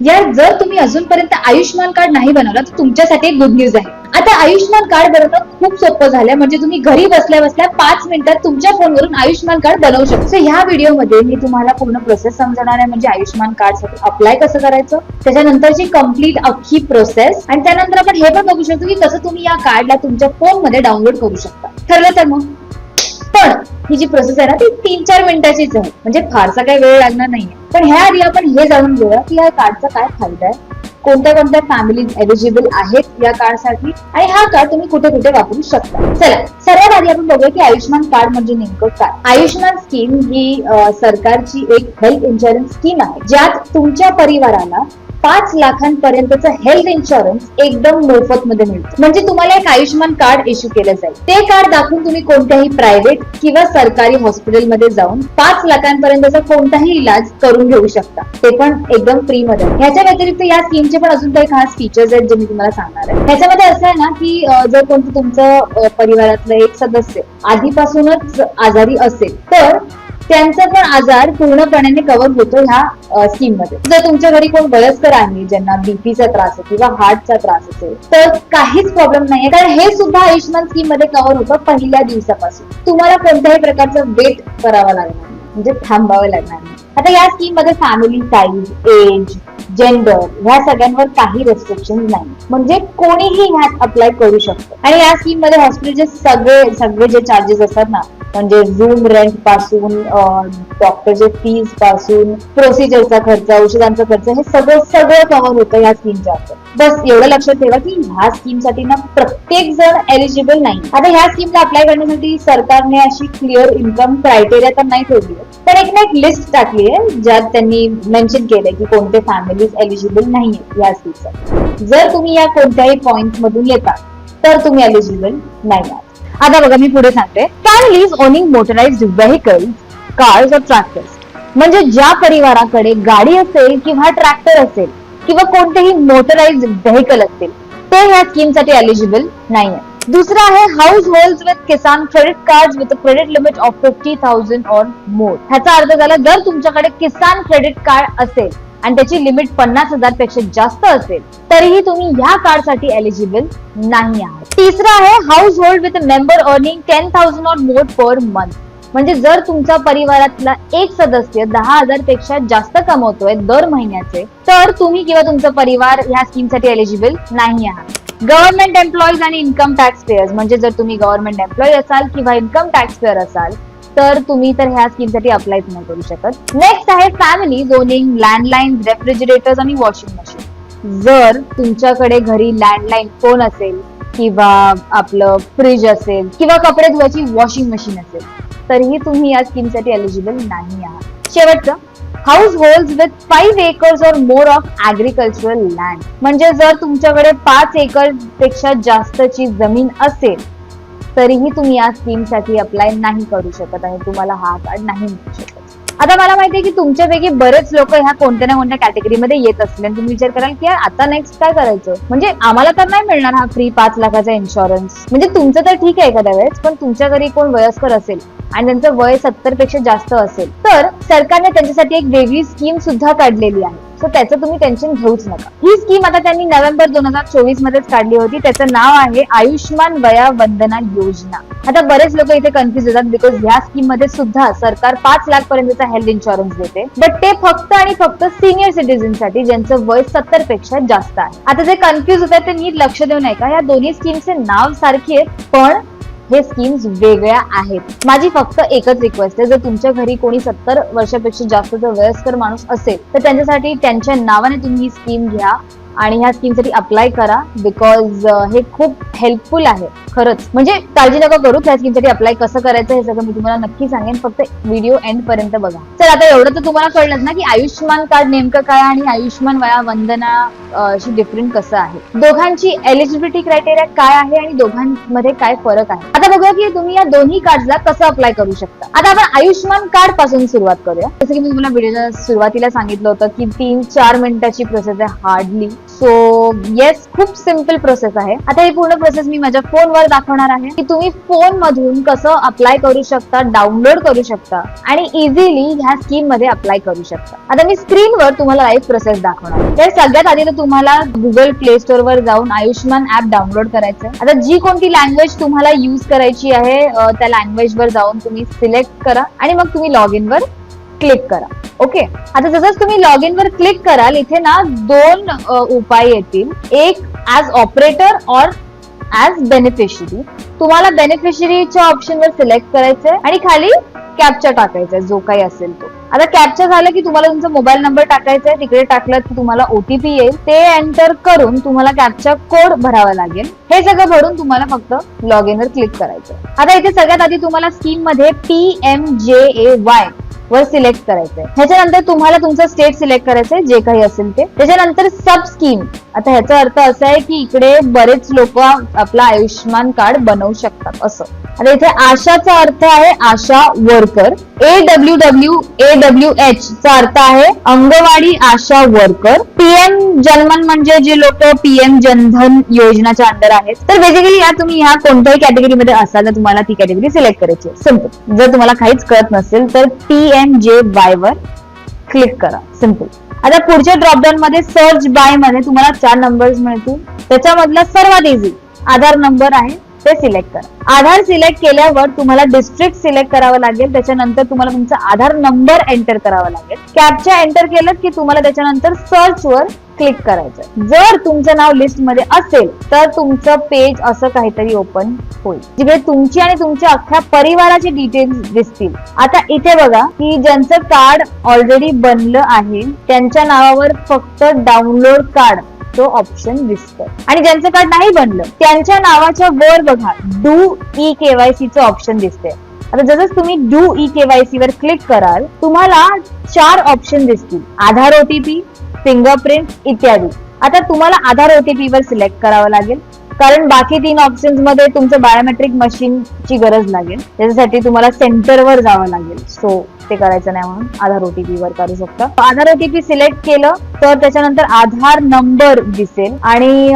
यार जर तुम्ही अजूनपर्यंत आयुष्यमान कार्ड नाही बनवलं तर तुमच्यासाठी एक गुड न्यूज आहे. आता आयुष्यमान कार्ड बनवणं खूप सोपं झालंय. म्हणजे तुम्ही घरी बसल्या बसल्या पाच मिनिटात तुमच्या फोनवरून आयुष्यमान कार्ड बनवू शकता. ह्या व्हिडिओमध्ये मी तुम्हाला पूर्ण प्रोसेस समजणार आहे. म्हणजे आयुष्यमान कार्डसाठी अप्लाय कसं करायचं त्याच्यानंतरची कंप्लीट अख्खी प्रोसेस आणि त्यानंतर आपण हे पण बघू शकतो की कसं तुम्ही या कार्डला तुमच्या फोनमध्ये डाउनलोड करू शकता. ठरलं तर मग? पण ही जी प्रोसेस आहे ना ती तीन चार मिनिटाचीच आहे. म्हणजे फारसा काही वेळ लागणार नाहीये. पण ह्या आधी आपण हे जाणून घेऊया की या कार्डचा काय फायदा आहे. कोणत्या कोणत्या फॅमिली एलिजिबल आहेत या कार्डसाठी आणि हा कार्ड तुम्ही कुठे कुठे वापरू शकता? चला सर्वात आधी आपण बघूया की आयुष्यमान कार्ड म्हणजे नेमकं काय? आयुष्यमान स्कीम ही सरकारची एक हेल्थ इन्शुरन्स स्कीम आहे. ज्यात तुमच्या परिवाराला पाच लाखांपर्यंतचं हेल्थ इन्शुरन्स एकदम मोफत मध्ये मिळतो. म्हणजे तुम्हाला एक आयुष्यमान कार्ड इश्यू केलं जाईल. ते कार्ड दाखवून तुम्ही कोणत्याही प्रायव्हेट किंवा सरकारी हॉस्पिटलमध्ये जाऊन पाच लाखांपर्यंतचा कोणताही इलाज करून घेऊ शकता. ते पण एकदम फ्री मध्ये. ह्याच्या व्यतिरिक्त या स्कीमचे पण अजून काही खास फीचर्स आहेत जे मी तुम्हाला सांगणार आहे. ह्याच्यामध्ये असं आहे ना की जर कोणतं तुमचं परिवारातलं एक सदस्य आधीपासूनच आजारी असेल तर त्यांचा पण आजार पूर्णपणे कव्हर होतो ह्या स्कीममध्ये. जर तुमच्या घरी कोण वयस्कर आहे ज्यांना बीपीचा त्रास आहे किंवा हार्टचा त्रास असेल तर काहीच प्रॉब्लेम नाहीये. कारण हे सुद्धा आयुष्यमान स्कीममध्ये कव्हर होतं पहिल्या दिवसापासून. तुम्हाला कोणत्याही प्रकारचं वेट करावं लागणार म्हणजे थांबावं लागणार आता या स्कीममध्ये फॅमिली साईज एज जेंडर ह्या सगळ्यांवर काही रेस्ट्रिक्शन नाही. म्हणजे कोणीही ह्यात अप्लाय करू शकतो. आणि या स्कीममध्ये हॉस्पिटलचे सगळे सगळे जे चार्जेस असतात ना म्हणजे रूम रेंटपासून डॉक्टरचे फीजपासून प्रोसिजरचा खर्च औषधांचा खर्च हे सगळं सगळं कव्हर होतं या स्कीमच्या बस एवढं लक्षात ठेवा की ह्या स्कीमसाठी ना प्रत्येक जण एलिजिबल नाही. आता ह्या स्कीमला अप्लाय करण्यासाठी सरकारने अशी क्लिअर इन्कम क्रायटेरिया तर नाही ठेवली पण एक ना एक लिस्ट टाकली आहे ज्यात त्यांनी मेन्शन केलंय की कोणते फॅमिलीज एलिजिबल नाहीये या स्कीमसाठी जर तुम्ही या कोणत्याही पॉइंट मधून येता तर तुम्ही एलिजिबल नाही आहात. आता बघा मी पुढे सांगते. Families owning motorized vehicles cars or tractors म्हणजे ज्या परिवाराकडे गाडी असेल किंवा ट्रॅक्टर असेल किंवा कोणतेही मोटराइज्ड व्हेकल असतील ते ह्या स्कीमसाठी एलिजिबल नाहीये. दुसरं आहे household with Kisan credit card with credit limit of fifty thousand on more ह्याचा अर्थ झाला जर तुमच्याकडे किसान क्रेडिट कार्ड असेल आणि त्याची लिमिट पन्नास हजारपेक्षा जास्त असेल तरीही तुम्ही ह्या कार्डसाठी एलिजिबल नाही आहात. तिसरं आहे household with member earning ten thousand or more per month म्हणजे जर तुमचा परिवारातला एक सदस्य दहा हजारपेक्षा जास्त कमवतोय दर महिन्याचे तर तुम्ही किंवा तुमचा परिवार ह्या स्कीमसाठी एलिजिबल नाही आहात. गव्हर्नमेंट एम्प्लॉईज आणि इन्कम टॅक्स पेयर्स म्हणजे जर तुम्ही गव्हर्नमेंट एम्प्लॉई असाल किंवा इन्कम टॅक्स पेयर असाल तर तुम्ही तर ह्या स्कीमसाठी अप्लायच नाही करू शकत. नेक्स्ट आहे फॅमिली झोनिंग लँडलाईन रेफ्रिजरेटर्स आणि वॉशिंग मशीन जर तुमच्याकडे घरी लँडलाईन फोन असेल किंवा आपलं फ्रीज असेल किंवा कपडे धुवायची वॉशिंग मशीन असेल तरीही तुम्ही या स्कीमसाठी एलिजिबल नाही आहात. शेवटचं household with five acres or more of agricultural land म्हणजे जर तुमच्याकडे पाच एकरपेक्षा जास्तची जमीन असेल तरीही तुम्ही या स्कीमसाठी अप्लाय नाही करू शकत आणि तुम्हाला हा कार्ड नाही मिळू शकत. आता मला माहिती आहे की तुमच्यापैकी बरेच लोक ह्या कोणत्या ना कोणत्या कॅटेगरीमध्ये येत असतील आणि तुम्ही विचार कराल की आता नेक्स्ट काय करायचं? म्हणजे आम्हाला तर नाही मिळणार हा फ्री पाच लाखाचा इन्शुरन्स म्हणजे तुमचं तर ठीक आहे एखाद्या वेळेस पण तुमच्या घरी कोण वयस्कर असेल आणि त्यांचं वय सत्तरपेक्षा जास्त असेल. तर सरकारने त्यांच्यासाठी एक वेगळी स्कीम सुद्धा काढलेली आहे. सो त्याचं तुम्ही टेन्शन घेऊच नका. ही स्कीम आता त्यांनी नोव्हेंबर दोन हजार चोवीस मध्येच काढली होती. त्याचं नाव आहे आयुष्यमान वया वंदना योजना. आता बरेच लोक इथे कन्फ्युज होतात बिकॉज ह्या स्कीममध्ये सुद्धा सरकार पाच लाख पर्यंतचा हेल्थ इन्शुरन्स देते. बट ते फक्त आणि फक्त सिनियर सिटीजनसाठी ज्यांचं वय सत्तरपेक्षा जास्त आहे. आता जे कन्फ्युज होतात ते नीट लक्ष देऊ नये का या दोन्ही स्कीमचे नाव सारखी आहेत पण हे स्कीम्स वेगळ्या आहेत. माझी फक्त एकच रिक्वेस्ट आहे जर तुमच्या घरी कोणी सत्तर वर्षापेक्षा जर वयस्कर माणूस असेल तर त्यांच्यासाठी त्यांच्या नावाने तुम्ही ही स्कीम घ्या. आणि ह्या स्कीमसाठी अप्लाय करा बिकॉज हे खूप हेल्पफुल आहे. खरंच. म्हणजे काळजी नका करू त्या स्कीमसाठी अप्लाय कसं करायचं हे सगळं मी तुम्हाला नक्की सांगेन. फक्त व्हिडिओ एंड पर्यंत बघा. तर आता एवढं तर तुम्हाला कळलं ना की आयुष्यमान कार्ड नेमकं काय आणि आयुष्यमान वया वंदना शी डिफरंट कसं आहे? दोघांची एलिजिबिलिटी क्रायटेरिया काय आहे आणि दोघांमध्ये काय फरक आहे? आता बघूया की तुम्ही या दोन्ही कार्डला कसं अप्लाय करू शकता. आता आपण आयुष्यमान कार्डपासून सुरुवात करूया. जसं की मी तुम्हाला व्हिडिओच्या सुरुवातीला सांगितलं होतं की तीन चार मिनिटाची प्रोसेस आहे हार्डली सो येस खूप सिंपल प्रोसेस आहे. आता ही पूर्ण प्रोसेस मी माझ्या फोनवर दाखवणार आहे. की तुम्ही फोन मधून कसं अप्लाय करू शकता डाउनलोड करू शकता आणि इझिली ह्या स्कीममध्ये अप्लाय करू शकता. आता मी स्क्रीनवर तुम्हाला लाईव्ह प्रोसेस दाखवणार तर सगळ्यात आधी तर तुम्हाला गुगल प्ले स्टोर वर जाऊन आयुष्मान ऍप डाउनलोड करायचं आता जी कोणती लँग्वेज तुम्हाला युज करायची आहे त्या लँग्वेज वर जाऊन तुम्ही सिलेक्ट करा. आणि मग तुम्ही लॉग इन वर क्लिक करा. ओके आता जसंच तुम्ही लॉग इन वर क्लिक कराल इथे ना दोन उपाय येतील. एक as operator or as beneficiary तुम्हाला बेनिफिशरीच्या ऑप्शन वर सिलेक्ट करायचंय आणि खाली कॅपचा टाकायचा जो काही असेल तो. आता कॅपचा झालं की तुम्हाला तुमचा मोबाईल नंबर टाकायचा आहे तिकडे टाकलं की तुम्हाला ओटीपी येईल. ते एंटर करून तुम्हाला कॅपचा कोड भरावा लागेल. हे सगळं भरून तुम्हाला फक्त लॉग इन वर क्लिक करायचं आता इथे सगळ्यात आधी तुम्हाला स्कीममध्ये P M J A Y वर सिलेक्ट करायचंय. ह्याच्यानंतर तुम्हाला तुमचं स्टेट सिलेक्ट करायचंय जे काही असेल ते. त्याच्यानंतर सब स्कीम. आता ह्याचा अर्थ असा आहे की इकडे बरेच लोक आपलं आयुष्यमान कार्ड बनवू शकतात असं. आता इथे आशाचा अर्थ आहे ASHA worker. A W W A W H चा अर्थ आहे अंगवाडी आशा वर्कर. पीएम जनमन म्हणजे जे लोक पीएम जनधन योजनाच्या अंडर आहेत. तर बेसिकली या तुम्ही ह्या कोणत्याही कॅटेगरीमध्ये असाल तर तुम्हाला ती कॅटेगरी सिलेक्ट करायची आहे. सिंपल जर तुम्हाला काहीच कळत नसेल तर पीएम जे बाय वर क्लिक करा. सिंपल आता पुढच्या ड्रॉपडाऊन मध्ये सर्च बायमध्ये तुम्हाला चार नंबर्स मिळतील. त्याच्यामधला सर्वात इझी आधार नंबर आहे ते सिलेक्ट करा. आधार सिलेक्ट केल्यावर तुम्हाला डिस्ट्रिक्ट सिलेक्ट करावं लागेल. त्याच्यानंतर तुम्हाला तुमचा आधार नंबर एंटर करावा लागेल. कॅपच्या एंटर केलं की तुम्हाला त्याच्यानंतर सर्च वर क्लिक करायचं. जर तुमचं नाव लिस्टमध्ये असेल तर तुमचं पेज असं काहीतरी ओपन होईल. जिकडे तुमची आणि तुमच्या अख्ख्या परिवाराचे डिटेल्स दिसतील. आता इथे बघा की ज्यांचं कार्ड ऑलरेडी बनलं आहे त्यांच्या नावावर फक्त डाउनलोड कार्ड तो ऑप्शन दिसतोय. आणि ज्यांचं कार्ड नाही बनलं त्यांच्या नावाच्या वर बघा डू ई e केवायसी चं ऑप्शन दिसते आता जसंच तुम्ही डू ई e केवायसी वर क्लिक कराल तुम्हाला चार ऑप्शन दिसतील. आधार ओटीपी फिंगरप्रिंट इत्यादी. आता तुम्हाला आधार ओटीपी वर सिलेक्ट करावं लागेल. कारण बाकी तीन ऑप्शन्समध्ये तुमचं बायोमेट्रिक मशीनची गरज लागेल. त्याच्यासाठी तुम्हाला सेंटरवर जावं लागेल. सो ते करायचं नाही म्हणून आधार ओटीपी वर करू शकता. आधार ओटीपी सिलेक्ट केलं तर त्याच्यानंतर आधार नंबर दिसेल. आणि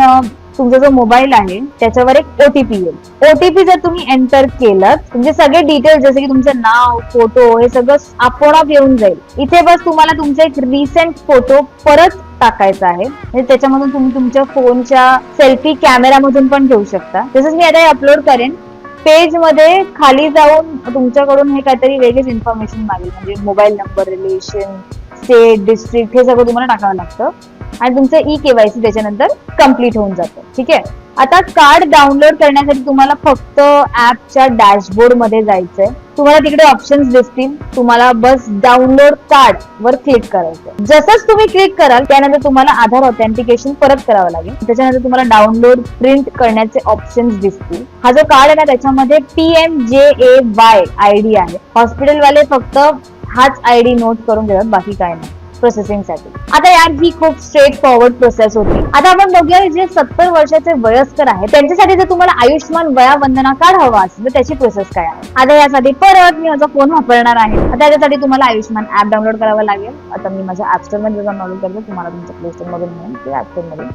तुमचा जो मोबाईल आहे त्याच्यावर एक ओटीपी येईल. ओटीपी जर तुम्ही एंटर केलं तुमचे सगळे डिटेल्स जसे की तुमचं नाव फोटो हे सगळं आपोआप येऊन जाईल. इथे बस तुम्हाला तुमचा एक रिसेंट फोटो परत टाकायचा आहे. म्हणजे त्याच्यामधून तुम्ही तुमच्या फोनच्या सेल्फी कॅमेरामधून पण घेऊ शकता. तसंच मी आता अपलोड करेन. पेजमध्ये खाली जाऊन तुमच्याकडून हे काहीतरी वेगळीच इन्फॉर्मेशन मागेल. म्हणजे mobile number relation state district हे सगळं तुम्हाला टाकावं लागतं. आणि तुमचं ई केवायसी त्याच्यानंतर कंप्लीट होऊन जातं. ठीक आहे? आता कार्ड डाउनलोड करण्यासाठी तुम्हाला फक्त ऍपच्या डॅशबोर्डमध्ये जायचंय. तुम्हाला तिकडे ऑप्शन्स दिसतील. तुम्हाला बस डाउनलोड कार्ड वर क्लिक करायचं जसंच तुम्ही क्लिक कराल त्यानंतर तुम्हाला आधार ऑथेंटिकेशन परत करावं लागेल. त्याच्यानंतर तुम्हाला डाउनलोड प्रिंट करण्याचे ऑप्शन्स दिसतील. हा जो कार्ड आहे ना त्याच्यामध्ये P M J A Y I D आहे. हॉस्पिटल वाले फक्त हाच आय डी नोट करून देतात बाकी काय नाही. प्रोसेसिंगसाठी आता यार ही खूप स्ट्रेट फॉरवर्ड प्रोसेस होती. आता आपण बघूया जे सत्तर वर्षाचे वयस्कर आहेत त्यांच्यासाठी जर तुम्हाला आयुष्यमान वया वंदना कार्ड हवा असेल तर त्याची प्रोसेस काय आहे? आता यासाठी परत मी माझा फोन वापरणार आहे. आता त्याच्यासाठी तुम्हाला आयुष्यमान ऍप डाउनलोड करावं लागेल. आता मी माझ्या ऍप स्टोरमध्ये डाउनलोड करतो तुम्हाला तुमच्या प्ले स्टोर मधून मिळेल. ते ऍप स्टोरमध्ये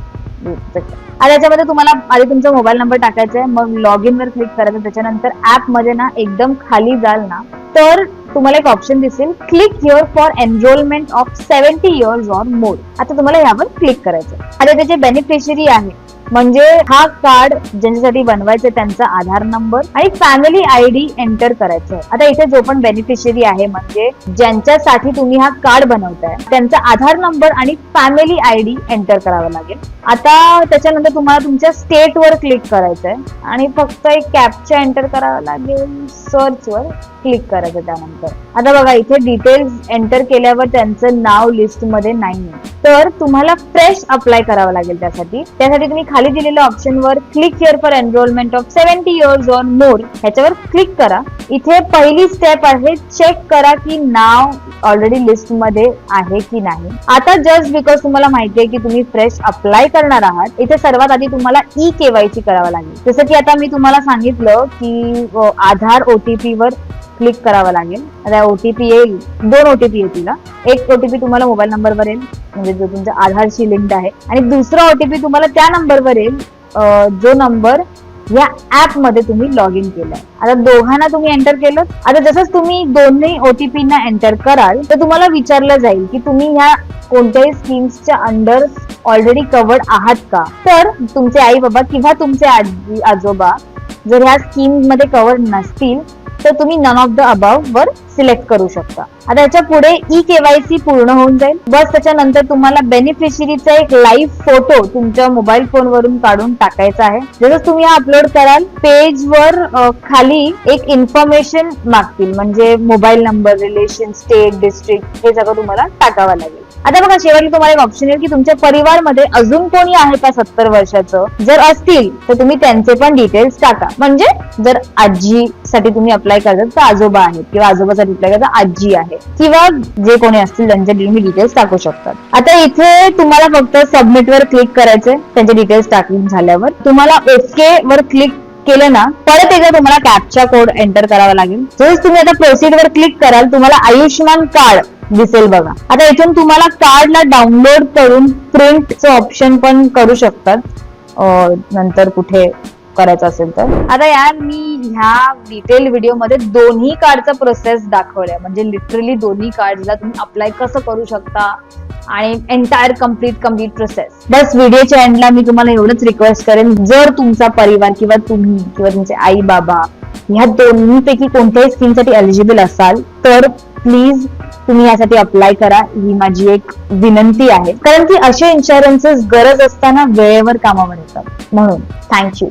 आता याच्यामध्ये तुम्हाला आधी तुमचा मोबाईल नंबर टाकायचा आहे मग लॉग इन वर क्लिक करायचं त्याच्यानंतर ऍपमध्ये ना एकदम खाली जाल ना तर तुम्हाला एक ऑप्शन दिसेल. Click here for enrolment of seventy years or more आता तुम्हाला यावर क्लिक करायचं आता त्याचे बेनिफिशरी आहे. म्हणजे हा कार्ड ज्यांच्यासाठी बनवायचं त्यांचा आधार नंबर आणि फॅमिली आय डी एंटर करायचं आहे आता इथे जो पण बेनिफिशरी आहे म्हणजे ज्यांच्यासाठी तुम्ही हा कार्ड बनवताय त्यांचा आधार नंबर आणि फॅमिली आय डी एंटर करावं लागेल. आता त्याच्यानंतर तुम्हाला तुमच्या स्टेटवर क्लिक करायचंय. आणि फक्त एक कॅपचा एंटर करावा लागेल सर्चवर क्लिक करायचं त्यानंतर. आता बघा इथे डिटेल्स एंटर केल्यावर त्यांचं नाव लिस्टमध्ये नाही तर तुम्हाला फ्रेश अप्लाय करावं लागेल त्यासाठी. त्यासाठी तुम्ही खाली दिलेल्या ऑप्शनवर click here for enrolment of seventy years on more ह्याच्यावर क्लिक करा. इथे पहिली स्टेप आहे चेक करा की नाव ऑलरेडी लिस्टमध्ये आहे की नाही. आता जस्ट बिकॉज तुम्हाला माहिती आहे की तुम्ही फ्रेश अप्लाय करणार आहात इथे सर्वात आधी तुम्हाला ई केवायसी करावं लागेल. जसं की आता मी तुम्हाला सांगितलं की आधार ओटीपी वर क्लिक करावं लागेल. आता ओटीपी येईल दोन ओटीपी येतील एक ओटीपी तुम्हाला मोबाईल नंबरवर येईल म्हणजे जो तुमच्या आधारशी लिंक आहे. आणि दुसरा ओटीपी तुम्हाला त्या नंबरवर येईल जो नंबर या ऍपमध्ये तुम्ही लॉग इन केलंय. आता दोघांना तुम्ही एंटर केलं आता जसंच तुम्ही दोन्ही ओटीपी ना एंटर कराल तर तुम्हाला विचारलं जाईल की तुम्ही ह्या कोणत्याही स्कीम्सच्या अंडर ऑलरेडी कवर्ड आहात का? तर तुमचे आई बाबा किंवा तुमचे आजी आजोबा जर ह्या स्कीममध्ये कव्हर नसतील तर तुम्ही नन ऑफ द अबाव वर सिलेक्ट करू शकता. आता याच्यापुढे ई केवायसी पूर्ण होऊन जाईल. बस त्याच्यानंतर तुम्हाला बेनिफिशरीचा एक लाईव्ह फोटो तुमच्या मोबाईल फोन वरून काढून टाकायचा आहे. जसं तुम्ही हा अपलोड कराल पेज वर खाली एक इन्फॉर्मेशन मागतील. म्हणजे mobile number relation state district हे सगळं तुम्हाला टाकावं लागेल. आता बघा शेवटला तुम्हाला एक ऑप्शन येईल की तुमच्या परिवारमध्ये अजून कोणी आहे का सत्तर वर्षाचं? जर असतील तर तुम्ही त्यांचे पण डिटेल्स टाका. म्हणजे जर आजी साठी तुम्ही अप्लाय करतात तर आजोबा आहेत किंवा आजोबासाठी अप्लाय करता आजी आहे. किंवा जे कोणी असतील त्यांचे तुम्ही डिटेल्स टाकू शकतात. आता इथे तुम्हाला फक्त सबमिट वर क्लिक करायचे त्यांचे डिटेल्स टाकून झाल्यावर. तुम्हाला ओके वर क्लिक केलं ना परत एकदा तुम्हाला कॅपचा कोड एंटर करावा लागेल. जसं तुम्ही आता प्रोसिड वर क्लिक कराल तुम्हाला आयुष्यमान कार्ड दिसेल बघा. आता इथून तुम्हाला कार्डला डाउनलोड करून प्रिंटचं ऑप्शन पण करू शकतात. नंतर कुठे करायचं असेल तर. आता यार मी ह्या डिटेल व्हिडिओमध्ये दोन्ही कार्डचा प्रोसेस दाखवलाय. म्हणजे लिटरली दोन्ही कार्डला तुम्ही अप्लाय कसं करू शकता आणि एंटायर कंप्लीट कंप्लीट प्रोसेस बस व्हिडिओच्या एंडला मी तुम्हाला एवढंच रिक्वेस्ट करेन. जर तुमचा परिवार किंवा तुम्ही किंवा तुमचे आई बाबा ह्या दोन्हीपैकी कोणत्याही स्कीमसाठी एलिजिबल असाल तर प्लीज तुम्ही यासाठी अप्लाय करा. ही माझी एक विनंती आहे. कारण की असे इन्शुरन्सेस गरज असताना वेळेवर कामावर येतात. म्हणून थँक्यू